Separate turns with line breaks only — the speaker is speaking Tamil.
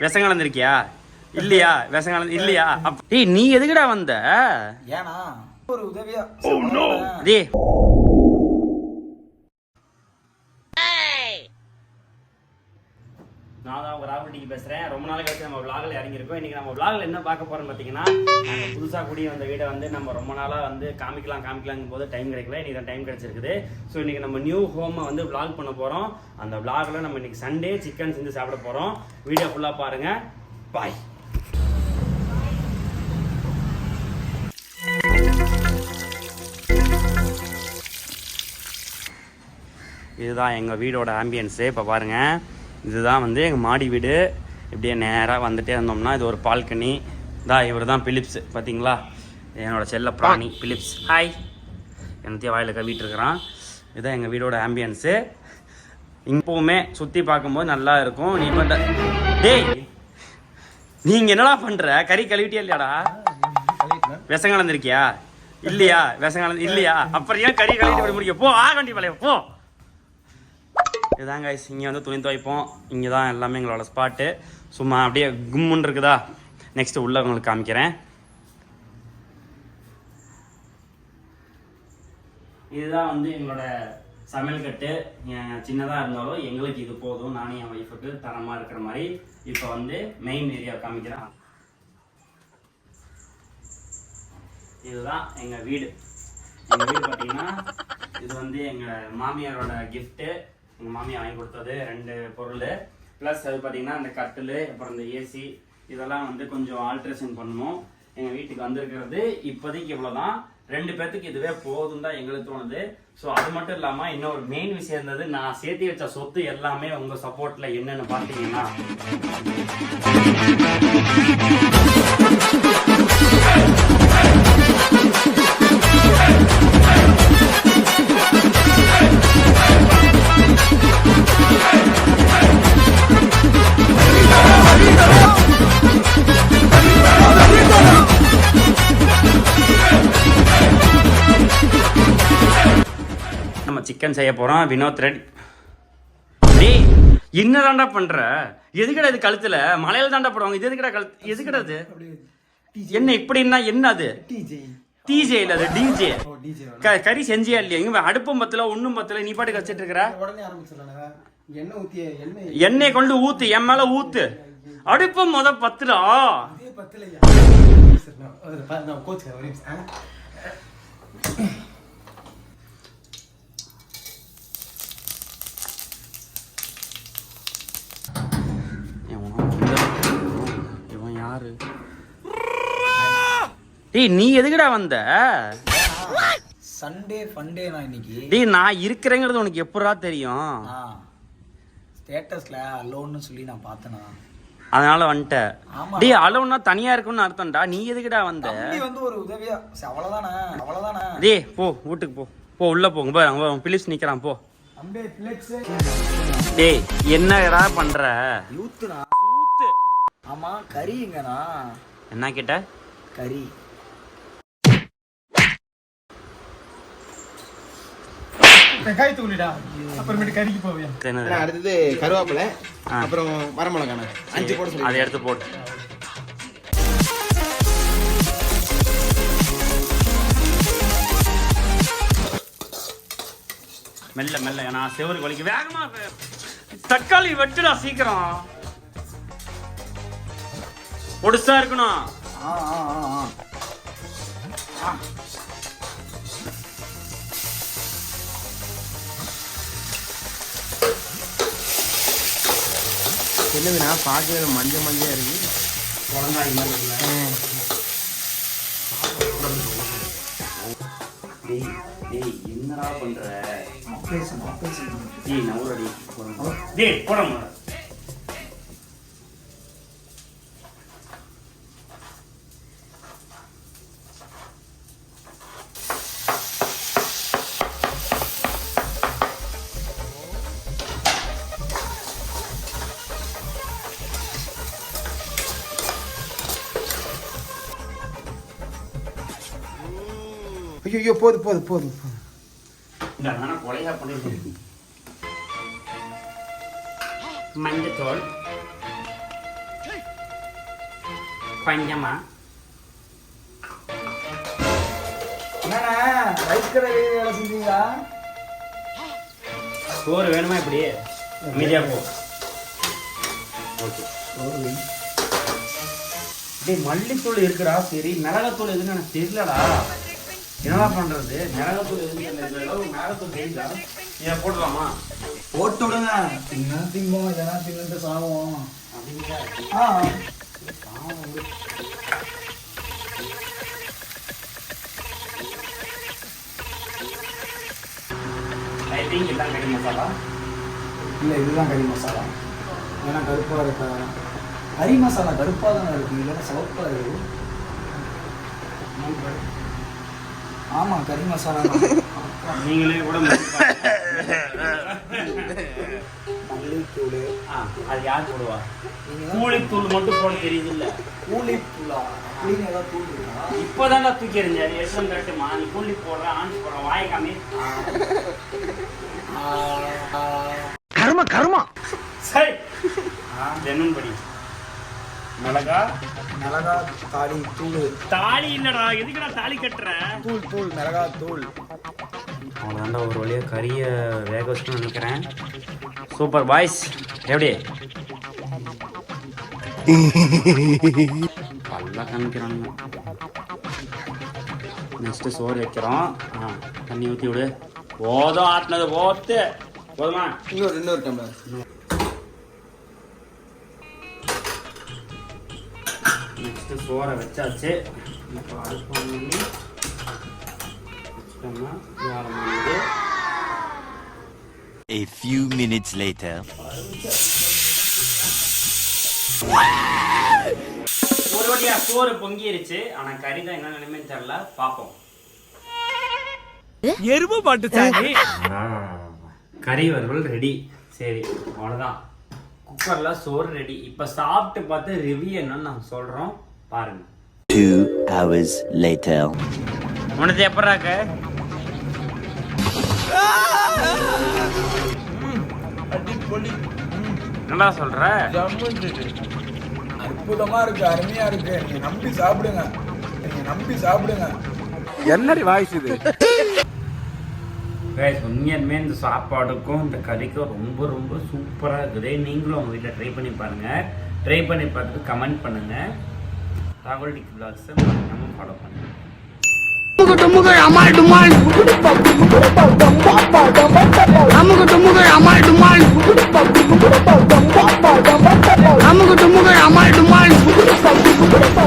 விஷம் கலந்துருக்கியா? இல்லையா? விஷம் கலந்து இல்லையா? டேய் நீ எதுக்குடா வந்த?
ஏனா ஒரு உதவியா அவ்வளவுதானே.
டேய். நான் தான் உங்க ராகுல் டிக்கு பேசுகிறேன் ரொம்ப நாள் கழிச்சு நம்ம vlogல இறங்கியிருக்கோம். இன்னைக்கு நம்ம vlogல என்ன பார்க்க போகிறோம்னு பார்த்தீங்கன்னா புதுசாக புதுசா கூடி வந்த வீடை வந்து நம்ம ரொம்ப நாளாக வந்து காமிக்கலாம் காமிக்கலாங்கும் போது டைம் கிடைக்கல. இன்னைக்கு தான் டைம் கிடச்சிருக்குது. ஸோ இன்றைக்கி நம்ம நியூ ஹோமை வந்து vlog பண்ண போகிறோம் அந்த vlogல நம்ம இன்றைக்கி சண்டே சிக்கன் செஞ்சு சாப்பிட போகிறோம் வீடியோ ஃபுல்லாக பாருங்கள் பாய் இதுதான் எங்கள் வீடோட ஆம்பியன்ஸு இப்போ பாருங்கள் இதுதான் வந்து எங்கள் மாடி வீடு. இப்படியே நேராக வந்துட்டே இருந்தோம்னா இது ஒரு பால்கனி. தான் இவர் தான் பிலிப்ஸ் பார்த்தீங்களா என்னோட செல்ல பிராணி பிலிப்ஸ். ஹாய் என்னத்தையும் வாயில் கவிட்டுருக்குறான் இதுதான் எங்கள் வீடோட ஆம்பியன்ஸு இப்போவுமே சுற்றி பார்க்கும்போது நல்லா இருக்கும். நீ பண்ணுற டேய் நீங்கள் என்னடா பண்ணுற கறி கழுவிட்டியா இல்லையாடா? விஷம் கலந்துருக்கியா? இல்லையா? விஷம் கலந்து இல்லையா? அப்புறம் ஏன் கறி கழுவிட்டு போய் முடிக்க? போ ஆ வண்டி பழைய போ. இதுதான் guys இங்கே வந்து துணி துவைப்போம். இங்கே தான் எல்லாமே எங்களோட ஸ்பாட்டு சும்மா அப்படியே கும்முன்னு இருக்குதா? நெக்ஸ்ட் உள்ள உங்களுக்கு காமிக்கிறேன். இதுதான் வந்து எங்களோட சமையல் கட்டு. சின்னதாக இருந்தாலும் எங்களுக்கு இது போதும். நானும் என் ஒய்ஃபுக்கு தரமாக இருக்கிற மாதிரி இப்போ வந்து மெயின் ஏரியா காமிக்கிறேன். இதுதான் எங்கள் வீடு. எங்கள் வீடு பார்த்தீங்கன்னா இது வந்து எங்கள் மாமியாரோட கிஃப்ட்டு எங்கள் மாமி வாங்கி கொடுத்தது ரெண்டு பொருள். ப்ளஸ் அது பார்த்தீங்கன்னா இந்த கட்டில் அப்புறம் இந்த ஏசி இதெல்லாம் வந்து கொஞ்சம் ஆல்ட்ரேஷன் பண்ணணும் எங்கள் வீட்டுக்கு வந்திருக்கிறது இப்போதைக்கு இவ்வளோ தான் ரெண்டு பேர்த்துக்கு இதுவே போதும் தான் எங்களுக்கு தோணுது. ஸோ அது மட்டும் இல்லாமல் இன்னொரு மெயின் விஷயம் இருந்தது நான் சேர்த்து வச்ச சொத்து எல்லாமே உங்கள் சப்போர்ட்டில் என்னென்னு பார்த்தீங்கன்னா சிக்கன் செய்ய போறோம் வினோத் ரெடி. டேய் என்னதான்டா பண்ற? எதுக்குடா இது கழுத்துல? மலையில தாண்டா போடுவாங்க. இது எதுக்குடா கழுத்து எதுக்குடா இது? என்ன இப்படின்னா என்ன அது?
டிஜே
இல்ல அது டிஜே கறி செஞ்சியா இல்லையா? இங்க அடுப்பும் பத்தல ஒண்ணும் பத்தல. நீ பாட்டுக்கு வச்சிட்டு இருக்கிற.
எண்ணெய்
கொண்டு ஊத்து என் மேல ஊத்து. அடுப்பு முத பத்துடா.
அதே பத்தலையா சரி நான் ஒரு பா- நான் கோச்சுக்கிறேன் ஒரு நிமிஷம் ஆ?
இவன் யாரு டேய் நீ எதுக்குடா வந்த?
சண்டே ஃபண்டே நான் இன்னைக்கு
டேய் நான் இருக்கிறேங்கிறது உனக்கு எப்படா தெரியும்?
ஸ்டேட்டஸ்ல அலோன்னு சொல்லி நான் பார்த்தேனா.
அதனால வந்துட்ட. டேய் அளவுனா தனியா இருக்கும்னு அர்த்தம்டா. நீ எதுக்குடா வந்த?
வந்து ஒரு உதவியா அவ்வளவுதானே அவ்வளவுதானே.
டேய் போ வீட்டுக்கு போ. போ உள்ள போங்க போ அங்க பிலிப்ஸ் நிக்கிறான் போ. டேய் என்னடா பண்ற?
யூத்துனா ஆமா கறிங்கண்ணா
என்ன கேட்ட?
கறி. வெங்காய தூளிடா. அப்புறமேட்டு கறிக்கு போவியா?
என்னது?
அடுத்தது கருவேப்பிலை. அப்புறம் வரமிளகாண்ணா. அஞ்சு போட சொல்லி
அதை எடுத்து போடு. மெல்ல மெல்ல நான் செவருக்கு வலிக்க வேகமா தக்காளி வெட்டுடா சீக்கிரம். பொடுசா இருக்கணும்.
என்னதுண்ணா பார்க்கறது மஞ்சள் மஞ்சள் இருக்கு.
குழந்தாய் மாதிரி? டேய் என்னடா பண்ற?
ஆபரேஷன் ஆபரேஷன்
டேய் நவுறடி டேய் போடமா
ஐயோ போது போது போது போது.
இந்த வேணா கொலையா பண்ணிருக்கேன் மஞ்சத்தோல். கொஞ்சமா
வேலை செஞ்சீங்களா?
சோறு வேணுமா இப்படி அமைதியா போ. ஓகே. டேய் மல்லித்தூள் இருக்குடா சரி. மிளகாத்தூள் எதுன்னு எனக்கு தெரியலடா. என்னடா பண்றது? மிளகாத்தூள் மிளகாத்தூள் தெரியுதா இதை போடலாமா
போட்டு விடுங்க. என்ன திம்போம் இதெல்லாம் தின்னுட்டு சாவோம்.
அப்படிங்களா? ஐ திங்க் இதான் கறி மசாலா?
இல்லை இதுதான் கறி மசாலா. ஏன்னா கருப்பாக இருக்கா? கறி மசாலா கருப்பாக தானே இருக்கு இல்லைன்னா சிவப்பாக இருக்கு. ஆமாம் கறி மசாலா
நீங்களே கூட
மல்லித்தூள்.
ஆ, அது யார் போடுவா? கூலித்தூள் மட்டும் போட தெரியுது இல்ல
கூலித்தூளா? அப்படின்னு ஏதாவது தூள் இருக்கா
இப்போதான் தூக்கி எறிஞ்ச எஸ்எம் கட்டுமா நீ கூலி போடுற ஆன்ஸ் போடுற வாய் காமி.
கர்ம கர்மா.
சரி. ஜென்மன் படி மிளகா.
மிளகா தாலி தூள்.
தாலி இல்லடா எதுக்குடா தாலி கட்டுற?
தூள் தூள் மிளகா தூள்.
அவ்வளோதாண்டா ஒரு வழியாக கறியை வேக வச்சுட்டு நினைக்கிறேன். சூப்பர் பாய்ஸ் எப்படி? நல்லா காமிக்கிறானுங்க நெக்ஸ்ட்டு சோறு வைக்கிறோம். ஆ தண்ணி ஊற்றி விடு. போதும் ஆட்டினது போத்து. போதுமா?
இன்னொரு இன்னொரு டம்ளர்.
சோறை வச்சாச்சு. இப்போ அடுப்பு பண்ணி வச்சிட்டோம்னா ஆரம்பிக்குது
A few minutes later.
ஒரு வழியா சோறு பொங்கிருச்சு. ஆனா கறி தான் என்ன நிலைமை தெரியல. பாப்போம்
எருமை பாட்டு
கறி. வறுவல் ரெடி சரி அவ்வளவுதான். குக்கர்ல சோறு ரெடி இப்ப சாப்பிட்டு பார்த்து ரிவ்யூ என்னன்னு நாங்க சொல்றோம். பாருங்க.
Two hours later.
உனது எப்படாக்க என்னடா சொல்ற?
அற்புதமா இருக்கு அருமையா இருக்கு. நீங்க நம்பி சாப்பிடுங்க. நீங்க நம்பி சாப்பிடுங்க.
என்னடி வாய்ஸ் இது?
கைஸ் உண்மையாலுமே இந்த சாப்பாடுக்கும் இந்த கறிக்கும் ரொம்ப ரொம்ப சூப்பராக இருக்குது. நீங்களும் உங்கள் வீட்டில் ட்ரை பண்ணி பாருங்கள் ட்ரை பண்ணி பார்த்துட்டு கமெண்ட் பண்ணுங்கள் ராகுல் டிக் பிளாக்ஸை மறக்காமல் ஃபாலோ பண்ணுங்கள்
அமல் டுமால்.